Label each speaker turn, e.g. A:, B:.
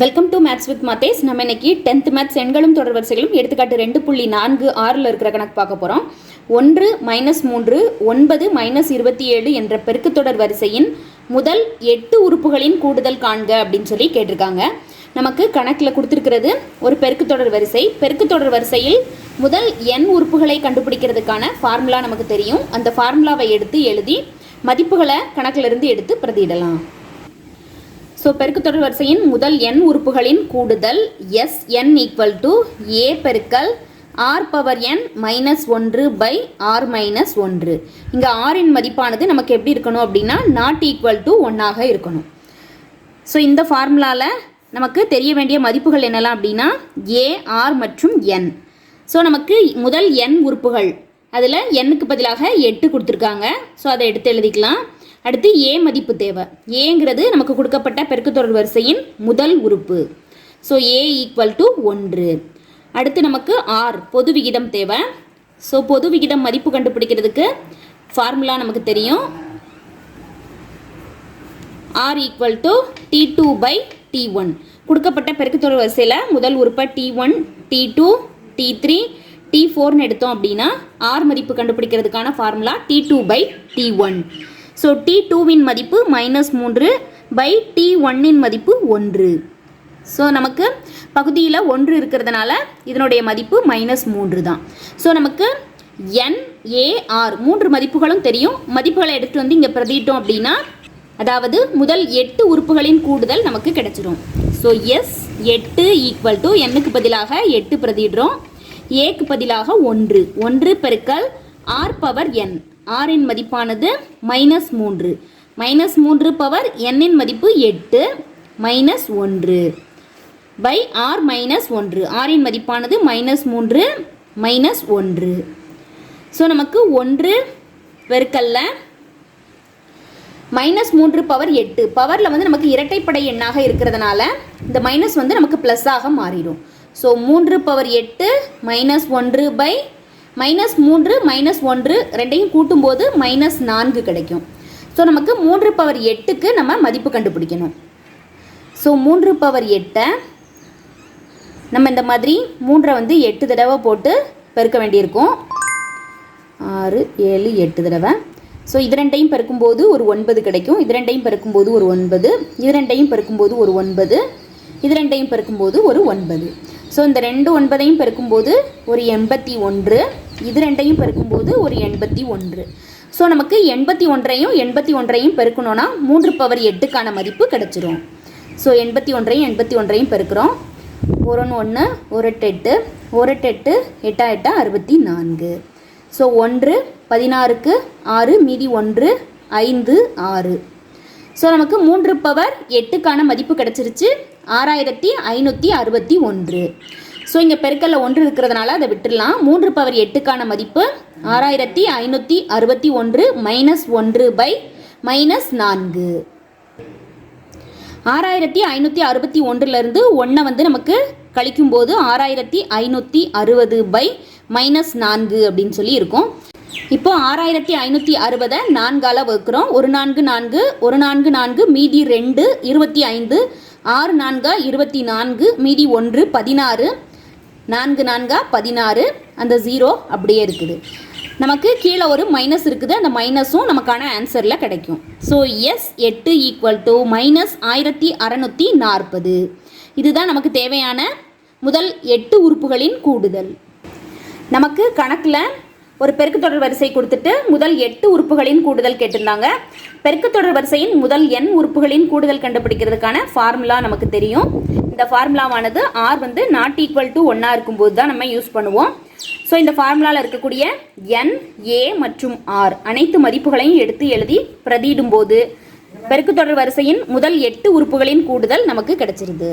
A: Welcome to maths with மாத்தேஸ் நம்ம இன்னைக்கு டென்த் மேத்ஸ் எண்களும் தொடர்வரிசைகளும் எடுத்துக்காட்டு ரெண்டு புள்ளி நான்கு ஆறில் இருக்கிற கணக்கு பார்க்க போகிறோம் ஒன்று மைனஸ் மூன்று ஒன்பது மைனஸ் இருபத்தி ஏழு என்ற பெருக்குத்தொடர் வரிசையின் முதல் எட்டு உறுப்புகளின் கூடுதல் காண்க அப்படின்னு சொல்லி கேட்டிருக்காங்க. நமக்கு கணக்கில் கொடுத்துருக்கிறது ஒரு பெருக்குத்தொடர் வரிசை. பெருக்குத்தொடர் வரிசையில் முதல் எண் உறுப்புகளை கண்டுபிடிக்கிறதுக்கான ஃபார்முலா நமக்கு தெரியும். அந்த ஃபார்முலாவை எடுத்து எழுதி மதிப்புகளை கணக்கிலிருந்து எடுத்து பிரதியிடலாம். ஸோ பெருக்குத்தொடர் வரிசையின் முதல் எண் உறுப்புகளின் கூடுதல் S n equal to a பெருக்கல் ஆர் பவர் என் மைனஸ் ஒன்று பை ஆர் மைனஸ் ஒன்று. இங்கே ஆரின் மதிப்பானது நமக்கு எப்படி இருக்கணும் அப்படின்னா நாட் ஈக்குவல் டு ஒன்னாக இருக்கணும். ஸோ இந்த ஃபார்முலாவில் நமக்கு தெரிய வேண்டிய மதிப்புகள் என்னெல்லாம் அப்படின்னா ஏ ஆர் மற்றும் என் ஸோ நமக்கு முதல் எண் உறுப்புகள் அதில் எண்ணுக்கு பதிலாக எட்டு கொடுத்துருக்காங்க. ஸோ அதை எடுத்து எழுதிக்கலாம். அடுத்து ஏ மதிப்பு தேவை. ஏங்கிறது நமக்கு கொடுக்கப்பட்ட பெருக்குத்தொடர் வரிசையின் முதல் உறுப்பு. ஸோ ஏ ஈக்குவல் டு ஒன்று. அடுத்து நமக்கு ஆர் பொது விகிதம் தேவை. ஸோ பொது விகிதம் மதிப்பு கண்டுபிடிக்கிறதுக்கு ஃபார்முலா நமக்கு தெரியும். R equal to t two by t one கொடுக்கப்பட்ட பெருக்குத்தொடர் வரிசையில் முதல் உறுப்பை t one t two t three t ஃபோர்னு எடுத்தோம் அப்படின்னா ஆர் மதிப்பு கண்டுபிடிக்கிறதுக்கான formula t two by t one so t டூவின் மதிப்பு மைனஸ் மூன்று பை டி ஒன்னின் மதிப்பு ஒன்று. ஸோ நமக்கு பகுதியில் ஒன்று இருக்கிறதுனால இதனுடைய மதிப்பு மைனஸ் மூன்று தான். ஸோ நமக்கு என் ஏஆர் மூன்று மதிப்புகளும் தெரியும். மதிப்புகளை எடுத்து வந்து இங்கே பிரதிட்டோம் அப்படின்னா அதாவது முதல் எட்டு உறுப்புகளின் கூடுதல் நமக்கு கிடைச்சிடும் ஸோ எஸ் எட்டு ஈக்குவல் டு எண்ணுக்கு பதிலாக எட்டு பிரதிடுறோம். ஏக்கு பதிலாக ஒன்று. ஒன்று பெருக்கல் ஆர் பவர் என் ஆரின் மதிப்பானது மைனஸ் மூன்று. மைனஸ் மூன்று பவர் என்னின் மதிப்பு எட்டு மைனஸ் ஒன்று. பை ஆர் மைனஸ் ஒன்று. ஆரின் மதிப்பானது மைனஸ் மூன்று மைனஸ் ஒன்று. ஸோ நமக்கு ஒன்று பெருக்கல்ல. மைனஸ் மூன்று பவர் எட்டு. பவரில் வந்து நமக்கு இரட்டைப்படை எண்ணாக இருக்கிறதுனால இந்த மைனஸ் வந்து நமக்கு ப்ளஸ்ஸாக மாறிடும். ஸோ மூன்று பவர் எட்டு மைனஸ் ஒன்று பை மைனஸ் மூன்று மைனஸ் ஒன்று ரெண்டையும் கூட்டும்போது மைனஸ் நான்கு கிடைக்கும். ஸோ நமக்கு மூன்று பவர் எட்டுக்கு நம்ம மதிப்பு கண்டுபிடிக்கணும். ஸோ மூன்று பவர் எட்டை நம்ம இந்த மாதிரி மூன்றை வந்து எட்டு தடவை போட்டு பெருக்க வேண்டியிருக்கும். ஆறு ஏழு எட்டு தடவை. ஸோ இது ரெண்டையும் பெருக்கும்போது ஒரு ஒன்பது கிடைக்கும். இது ரெண்டையும் பெருக்கும்போது ஒரு ஒன்பது. இது ரெண்டையும் பெருக்கும்போது ஒரு ஒன்பது. இது ரெண்டையும் பெருக்கும்போது ஒரு ஒன்பது. ஸோ இந்த ரெண்டு ஒன்பதையும் பெருக்கும்போது ஒரு எண்பத்தி ஒன்று. இது ரெண்டையும் பெருக்கும்போது ஒரு எண்பத்தி ஒன்று. ஸோ நமக்கு எண்பத்தி ஒன்றையும் எண்பத்தி ஒன்றையும் பெருக்கணும்னா மூன்று பவர் எட்டுக்கான மதிப்பு கிடச்சிரும். ஸோ எண்பத்தி ஒன்றையும் எண்பத்தி ஒன்றையும் பெருக்கிறோம். ஒரு ஒன்று ஒன்று ஒரு எட்டு எட்டு. ஒரு எட்டு எட்டு எட்டா எட்டா அறுபத்தி நான்கு. ஸோ ஒன்று பதினாறுக்கு ஆறு மீதி ஒன்று ஐந்து ஆறு. ஸோ நமக்கு மூன்று பவர் எட்டுக்கான மதிப்பு கிடச்சிருச்சு. ஆறாயிரத்தி ஐநூற்றி அறுபத்தி ஒன்று. ஸோ இங்கே பெருக்கல்ல ஒன்று இருக்கிறதுனால அதை விட்டுடலாம். மூன்று பவர் எட்டுக்கான மதிப்பு ஆறாயிரத்தி ஐநூற்றி அறுபத்தி ஒன்று மைனஸ் ஒன்று பை மைனஸ் நான்கு. ஆறாயிரத்தி ஐநூற்றி அறுபத்தி ஒன்றுலேருந்து ஒன்றை வந்து நமக்கு கழிக்கும்போது ஆறாயிரத்தி ஐநூற்றி அறுபது பை மைனஸ் நான்கு அப்படின்னு சொல்லி இருக்கும். இப்போ ஆறாயிரத்தி ஐநூற்றி அறுபதை நான்கால வகுக்கிறோம். ஒரு நான்கு நான்கு ஒரு நான்கு நான்கு மீதி ரெண்டு இருபத்தி ஐந்து ஆறு நான்கா இருபத்தி நான்கு மீதி ஒன்று பதினாறு. நான்கு நான்கா பதினாறு அந்த ஜீரோ அப்படியே இருக்குது. நமக்கு கீழே ஒரு மைனஸ் இருக்குது. அந்த மைனஸும் நமக்கான ஆன்சரில் கிடைக்கும். ஸோ எஸ் எட்டு ஈக்குவல் டு மைனஸ் ஆயிரத்தி அறநூற்றி நாற்பது. இதுதான் நமக்கு தேவையான முதல் எட்டு உறுப்புகளின் கூடுதல். நமக்கு கணக்கில் ஒரு பெருக்குத்தொடர் வரிசை கொடுத்துட்டு முதல் எட்டு உறுப்புகளின் கூடுதல் கேட்டிருந்தாங்க. பெருக்குத்தொடர் வரிசையின் முதல் எண் உறுப்புகளின் கூடுதல் கண்டுபிடிக்கிறதுக்கான ஃபார்முலா நமக்கு தெரியும். இந்த ஃபார்முலாவானது ஆர் வந்து நாட் ஈக்குவல் டு ஒன்றா இருக்கும்போது தான் நம்ம யூஸ் பண்ணுவோம். ஸோ இந்த ஃபார்முலாவில் இருக்கக்கூடிய என் ஏ மற்றும் ஆர் அனைத்து மதிப்புகளையும் எடுத்து எழுதி பிரதியிடும்போது பெருக்குத்தொடர் வரிசையின் முதல் எட்டு உறுப்புகளின் கூடுதல் நமக்கு கிடைச்சிருது.